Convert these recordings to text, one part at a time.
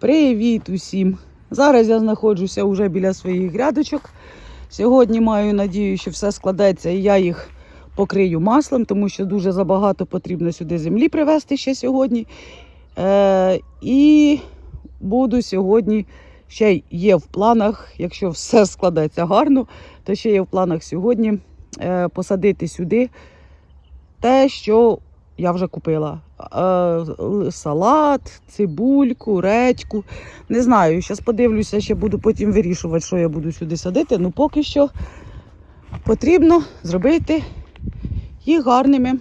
Привіт усім! Зараз я знаходжуся вже біля своїх грядочок. Сьогодні маю надію, що все складеться і я їх покрию маслом, тому що дуже забагато потрібно сюди землі привезти ще сьогодні. Е, і буду сьогодні, ще є в планах, якщо все складеться гарно, то ще є в планах сьогодні е, посадити сюди те, що я вже купила. Е, салат, цибульку, редьку. Не знаю, зараз подивлюся, ще буду потім вирішувати, що я буду сюди садити. Ну поки що потрібно зробити їх гарними.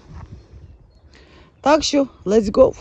Так що, let's go!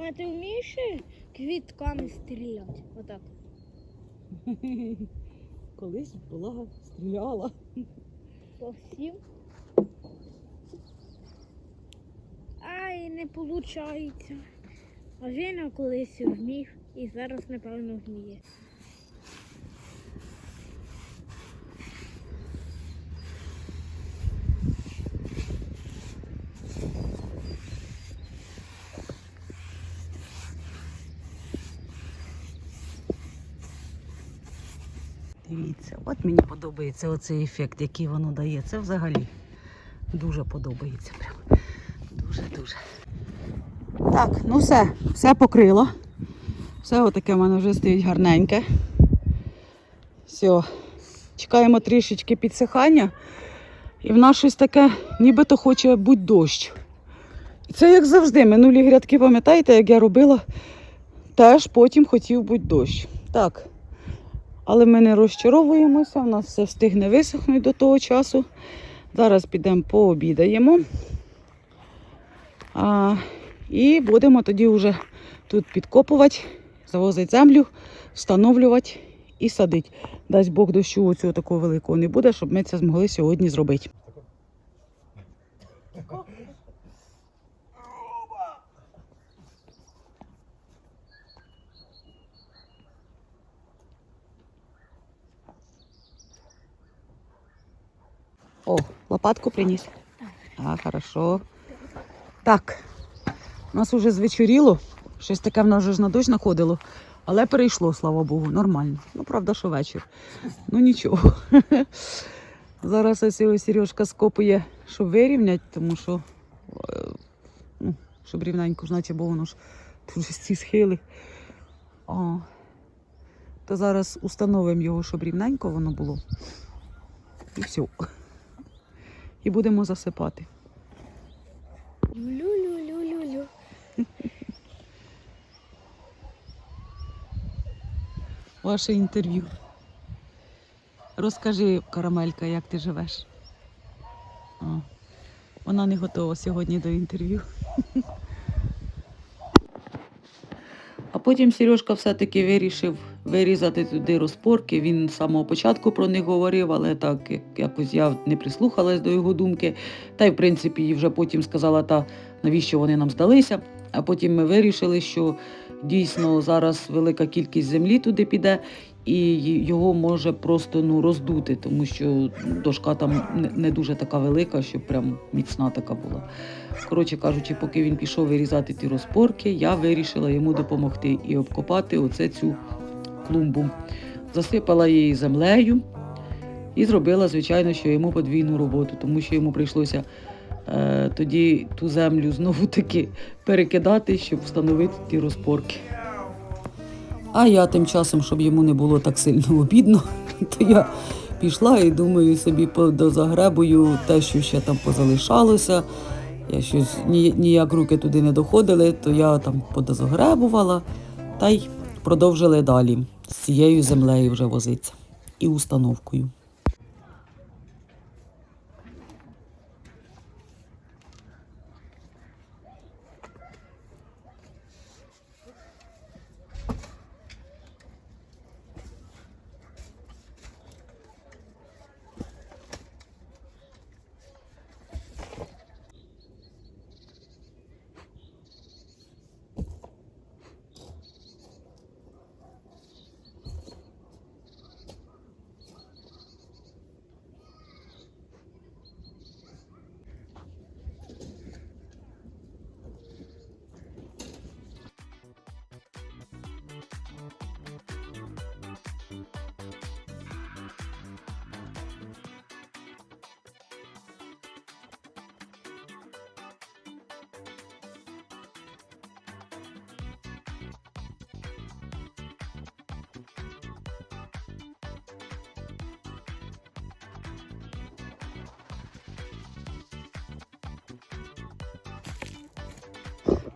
А ти вмієш квітками стріляти? Отак. Колись була, стріляла. По всім. Ай, не виходить. А він колись вмів і зараз, напевно, вміє. Дивіться, от мені подобається оцей ефект, який воно дає. Це взагалі дуже подобається. Прям. Дуже-дуже. Так, ну все, все покрило. Все отаке в мене вже стоїть гарненьке. Все. Чекаємо трішечки підсихання. І в нас щось таке, нібито хоче бути дощ. І це як завжди. Минулі грядки, пам'ятаєте, як я робила, теж потім хотів бути дощ. Так. Але ми не розчаровуємося, у нас все встигне висохнути до того часу. Зараз підемо пообідаємо. А, і будемо тоді вже тут підкопувати, завозити землю, встановлювати і садити. Дасть Бог дощу оцю такого великого не буде, щоб ми це змогли сьогодні зробити. О, лопатку приніс. А, хорошо. Так. У нас уже звечоріло. Щось таке в нас вже на дощ находило. Але перейшло, слава Богу, нормально. Ну, правда, що вечір. Ну нічого. Зараз ось його Сережка скопує, щоб вирівняти, тому що, е, ну, щоб рівненько ж, наче, бо воно ж тут же ці схили. О. То зараз установимо його, щоб рівненько воно було. І все. І будемо засипати. Лю-лю-лю-лю-лю. Ваше інтерв'ю. Розкажи, Карамелька, як ти живеш. О, вона не готова сьогодні до інтерв'ю. А потім Сережка все-таки вирішив вирізати туди розпорки. Він з самого початку про них говорив, але так якось я не прислухалась до його думки. Та й в принципі їй вже потім сказала, та навіщо вони нам здалися. А потім ми вирішили, що дійсно зараз велика кількість землі туди піде, і його може просто ну, роздути, тому що дошка там не- дуже така велика, щоб прям міцна така була. Коротше кажучи, поки він пішов вирізати ті розпорки, я вирішила йому допомогти і обкопати оце цю клумбу. Засипала її землею і зробила, звичайно, що йому подвійну роботу, тому що йому прийшлося е, тоді ту землю знову таки перекидати, щоб встановити ті розпорки. А я тим часом, щоб йому не було так сильно обідно, то я пішла і думаю собі подозагребую те, що ще там позалишалося. Я щось ні- ніяк руки туди не доходили, то я там подозагребувала та й продовжили далі з цією землею вже возиться і установкою.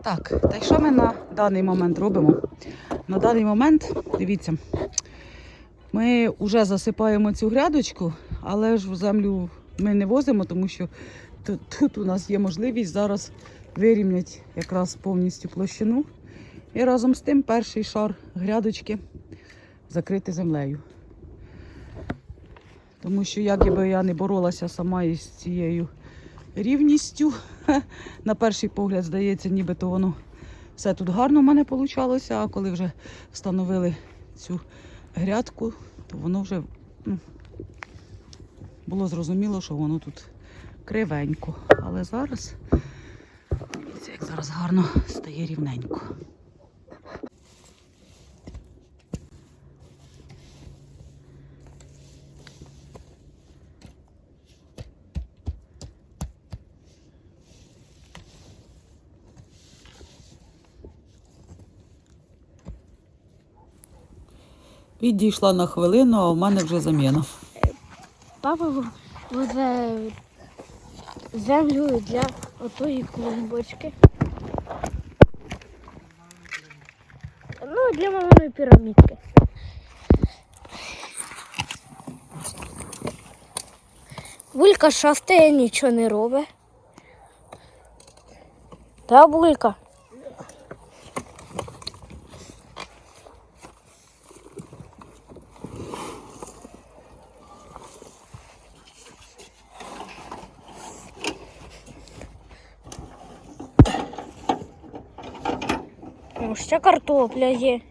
Так, та що ми на даний момент робимо? На даний момент, дивіться, ми вже засипаємо цю грядочку, але ж в землю ми не возимо, тому що тут, тут у нас є можливість зараз вирівняти якраз повністю площину. І разом з тим перший шар грядочки закрити землею. Тому що як би я не боролася сама із цією рівністю, на перший погляд здається, нібито воно все тут гарно в мене вийшло, а коли вже встановили цю грядку, то воно вже ну, було зрозуміло, що воно тут кривенько. Але зараз, дивіться, як зараз гарно стає рівненько. Відійшла на хвилину, а в мене вже заміна. Папа в- землю для отої клумбочки. Ну, для маминої пірамідки. Булька шастає, нічого не робить. Та булька. Ну, ще картопля є.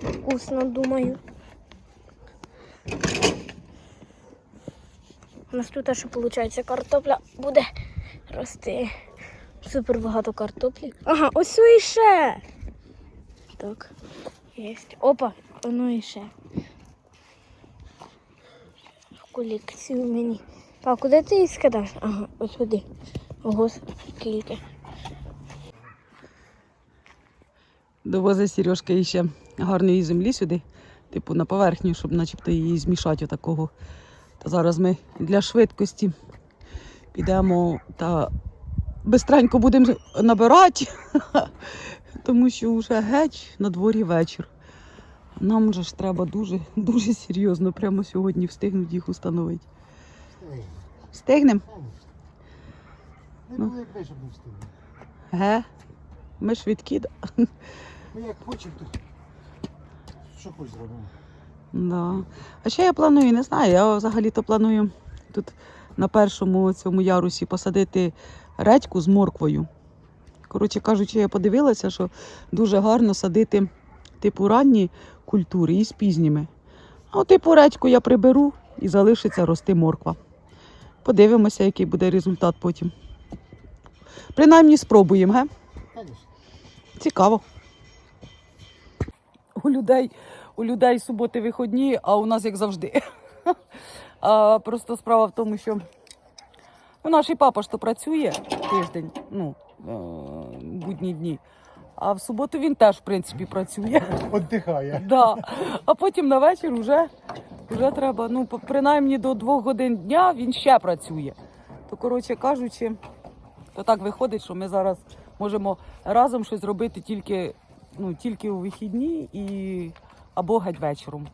Вкусно, думаю. У нас тут що виходить, картопля буде рости. Супер багато картоплі. Ага, ось іще. Так, є. Опа, воно іще. В колекцію мені. А куди ти її скидаєш? Ага, ось сюди. Ого, скільки. Довозить Сережка іще гарної землі сюди, типу на поверхню, щоб начебто її змішати отакого. Та зараз ми для швидкості підемо та бистренько будемо набирати, тому що вже геть на дворі вечір. Нам же ж треба дуже, дуже серйозно прямо сьогодні встигнути їх установити. Встигнемо? Не Ну. було як щоб не встигли. Ге. Ми швидкі. Ми як хочемо, то що хоч зробимо. Да. А ще я планую, не знаю, я взагалі-то планую тут на першому цьому ярусі посадити редьку з морквою. Коротше кажучи, я подивилася, що дуже гарно садити типу ранні культури і з пізніми. А типу редьку я приберу і залишиться рости морква. Подивимося, який буде результат потім. Принаймні спробуємо, ге? Цікаво. У людей, у людей суботи виходні, а у нас як завжди. А, просто справа в тому, що ну, наш і папа ж то працює тиждень, ну, е, будні дні. А в суботу він теж, в принципі, працює. Отдихає. Да. А потім на вечір вже, вже треба, ну, принаймні до двох годин дня він ще працює. То, коротше кажучи, то так виходить, що ми зараз можемо разом щось робити тільки, ну, тільки у вихідні і або геть вечором.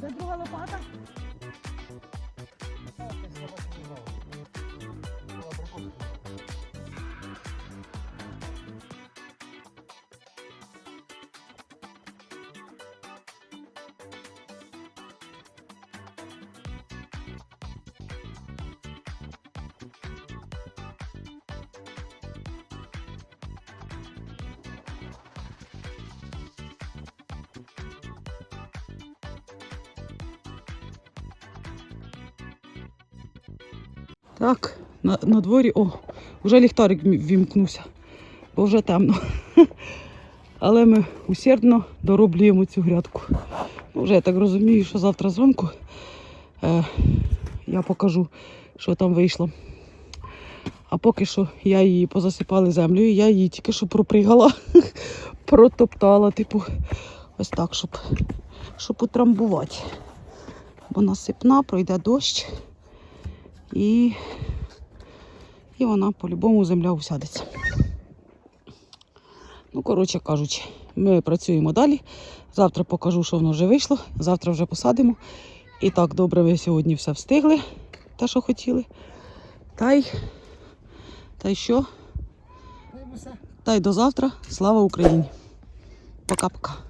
Де друга лопата? Так, на, на дворі, о, вже ліхтарик вімкнувся, бо вже темно. Але ми усердно дороблюємо цю грядку. Ну, вже я так розумію, що завтра зранку е, я покажу, що там вийшло. А поки що я її позасипала землею, я її тільки що пропригала, протоптала, типу, ось так, щоб, щоб утрамбувати. Бо насипна, пройде дощ. І, і вона по-любому земля усядеться. Ну, коротше кажучи, ми працюємо далі. Завтра покажу, що воно вже вийшло. Завтра вже посадимо І так, добре, ви сьогодні все встигли, те, що хотіли. Та й, та й що? Та й. До завтра. Слава Україні! Пока-пока.